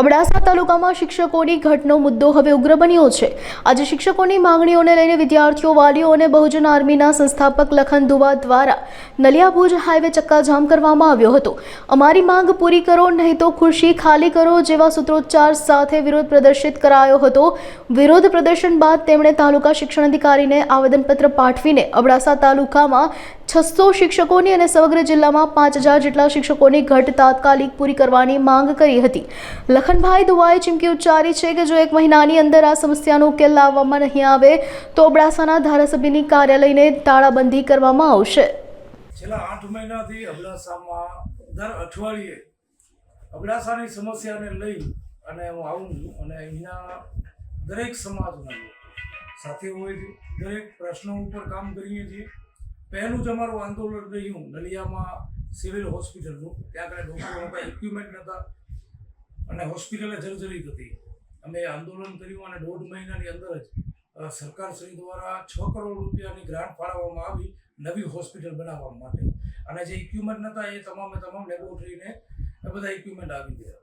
અબડાસા તાલુકામાં શિક્ષકોની ઘટનો મુદ્દો હવે ઉગ્ર બન્યો છે. આજે શિક્ષકોની માંગણીઓને લઈને વિદ્યાર્થીઓ, વાલીઓ અને બહુજન આર્મીના સંસ્થાપક લખન દુવા દ્વારા નલિયા ભુજ હાઈવે ચક્કાજામ કરવામાં આવ્યો હતો. અમારી માંગ પૂરી કરો, નહીં તો ખુરશી ખાલી કરો જેવા સૂત્રોચ્ચાર સાથે વિરોધ પ્રદર્શિત કરાયો હતો. વિરોધ પ્રદર્શન બાદ તેમણે તાલુકા શિક્ષણ અધિકારીને આવેદનપત્ર પાઠવીને અબડાસા તાલુકામાં છસો શિક્ષકોની અને સમગ્ર જિલ્લામાં પાંચ હજાર જેટલા શિક્ષકોની ઘટ તાત્કાલિક પૂરી કરવાની માંગ કરી હતી. લખનભાઈ દુવાએ ચીમકી ઉચ્ચારી છે કે જો એક મહિનાની અંદર આ સમસ્યાનો ઉકેલ લાવવામાં નહીં આવે, તો અબડાસાના ધારાસભ્યની કાર્યાલયને તાળાબંધી કરવામાં આવશે. છેલ્લા આઠ મહિનાથી અબડાસામાં દર અઠવાડિયે અબડાસાની સમસ્યાને લઈ અને હું આવું અને અહીંના દરેક સમાજના સાથે હોય દરેક પ્રશ્નો ઉપર કામ કરીએ છીએ. પહેલું જ અમારું આંદોલન રહ્યું નલિયામાં સિવિલ હોસ્પિટલનું. ત્યાં આગળ ડોક્ટરો હતા ઇક્વિપમેન્ટ નહોતા અને હોસ્પિટલે જર્જરિત હતી. અમે આંદોલન કર્યું અને દોઢ મહિનાની અંદર જ સરકારશ્રી દ્વારા છ કરોડ રૂપિયાની ગ્રાન્ટ ફાળવવામાં આવી નવી હોસ્પિટલ બનાવવા માટે. અને જે ઇક્વિપમેન્ટ નહોતા એ તમામે તમામ લેબોરેટરીને બધા ઇક્વિપમેન્ટ આવી ગયા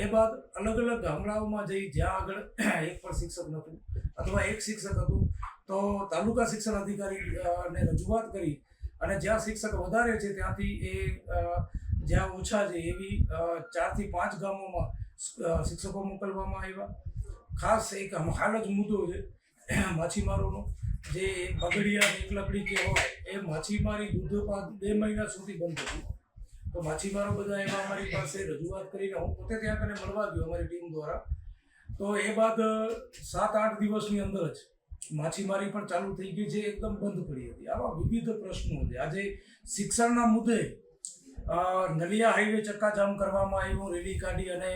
એ બાદ અલગ અલગ ગામડાઓમાં જઈ જ્યાં આગળ એક પણ શિક્ષક નહોતું, અથવા એક શિક્ષક હતું તો તાલુકા શિક્ષણ અધિકારી ને રજૂઆત કરી અને જ્યાં શિક્ષક વધારે છે ત્યાંથી એ જ્યાં ઓછા છે એવી ચારથી પાંચ ગામોમાં શિક્ષકો મોકલવામાં આવ્યા. ખાસ એક હાલ જ મુદ્દો છે, માછીમારોનો. જે બગડિયા એક એકલકડી કે હોય, એ માછીમારી દૂધપાક બે મહિના સુધી બંધ હતી. તો માછીમારો બધા એમાં અમારી પાસે રજૂઆત કરીને હું પોતે ત્યાં કને મળવા ગયો અમારી ટીમ દ્વારા. તો એ બાદ સાત આઠ દિવસની અંદર જ માછીમારી પણ ચાલુ થઈ ગઈ છે, એકદમ બંધ પડી હતી. આવા વિવિધ પ્રશ્નો છે. આજે શિક્ષણના મુદ્દે નલિયા હાઈવે ચક્કાજામ કરવામાં આવ્યો. રેલી કાઢી અને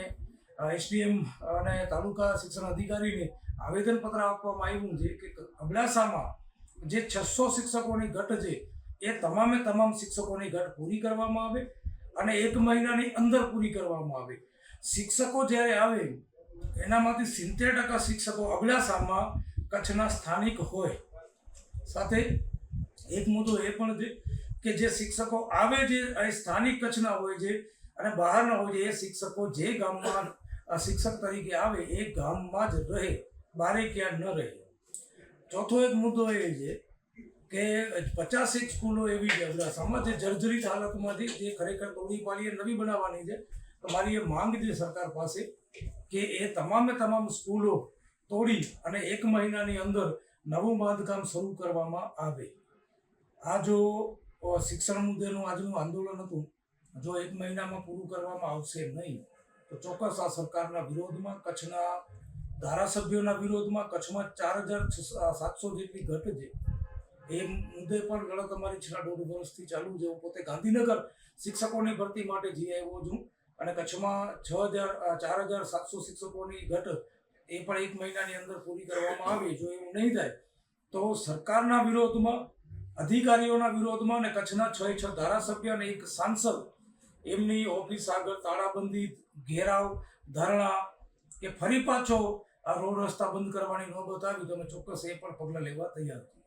એસડીએમ અને તાલુકા શિક્ષણ અધિકારીને આવેદનપત્ર આપવામાં આવ્યું છે કે અબડાસામાં જે છસો શિક્ષકોની ઘટ છે, એ તમામે તમામ શિક્ષકોની ઘટ પૂરી કરવામાં આવે અને એક મહિનાની અંદર પૂરી કરવામાં આવે. શિક્ષકો જ્યારે આવે, એનામાંથી સિત્તેર ટકા શિક્ષકો અબડાસામાં કચ્છના સ્થાનિક હોય. સાથે એક મુદ્દો એ પણ છે કે જે શિક્ષકો આવે છે એ સ્થાનિક કચ્છના હોય છે અને બહારના હોય છે, એ શિક્ષકો જે ગામમાં શિક્ષક તરીકે આવે, એ ગામમાં જ રહે, બારે ક્યાં ન રહે. ચોથો એક મુદ્દો એ છે કે પચાસેક સ્કૂલો એવી છે અબડાસામાં જે જર્જરિત હાલતમાંથી જે ખરેખર તોડી પાડીએ નવી બનાવવાની છે. તો મારી એ માંગ છે સરકાર પાસે કે એ તમામે તમામ સ્કૂલો તોડી અને એક મહિનાની અંદર નવું બાંધકામ શરૂ કરવામાં આવે. આ જો શિક્ષણ મુદ્દેનું આજનું આંદોલન હતું, જો એક મહિનામાં પૂરું કરવામાં આવશે નહીં, તો ચોક્કસ આ સરકારના વિરોધમાં, કચ્છના ધારાસભ્યોના વિરોધમાં કચ્છમાં ચાર હજાર સાતસો જેટલી ઘટ છે. એ મુદ્દે પણ લડત અમારી છેલ્લા દોઢ વર્ષથી ચાલુ છે. હું પોતે ગાંધીનગર શિક્ષકોની ભરતી માટે જઈ આવ્યો છું અને કચ્છમાં છ હજાર ચાર હજાર સાતસો શિક્ષકોની ઘટ એ પણ એક મહિનાની અંદર પૂરી કરવામાં આવે, જો એવું નહીં થાય, તો સરકારના વિરોધમાં, અધિકારીઓના વિરોધમાં અને કચ્છના છ છ ધારાસભ્ય અને એક સાંસદ એમની ઓફિસ આગળ તાળાબંધી, ઘેરાવ, ધરણા કે ફરી પાછો આ રોડ રસ્તા બંધ કરવાની નોબત આવી તો અમે ચોક્કસ એ પણ પગલાં લેવા તૈયાર છીએ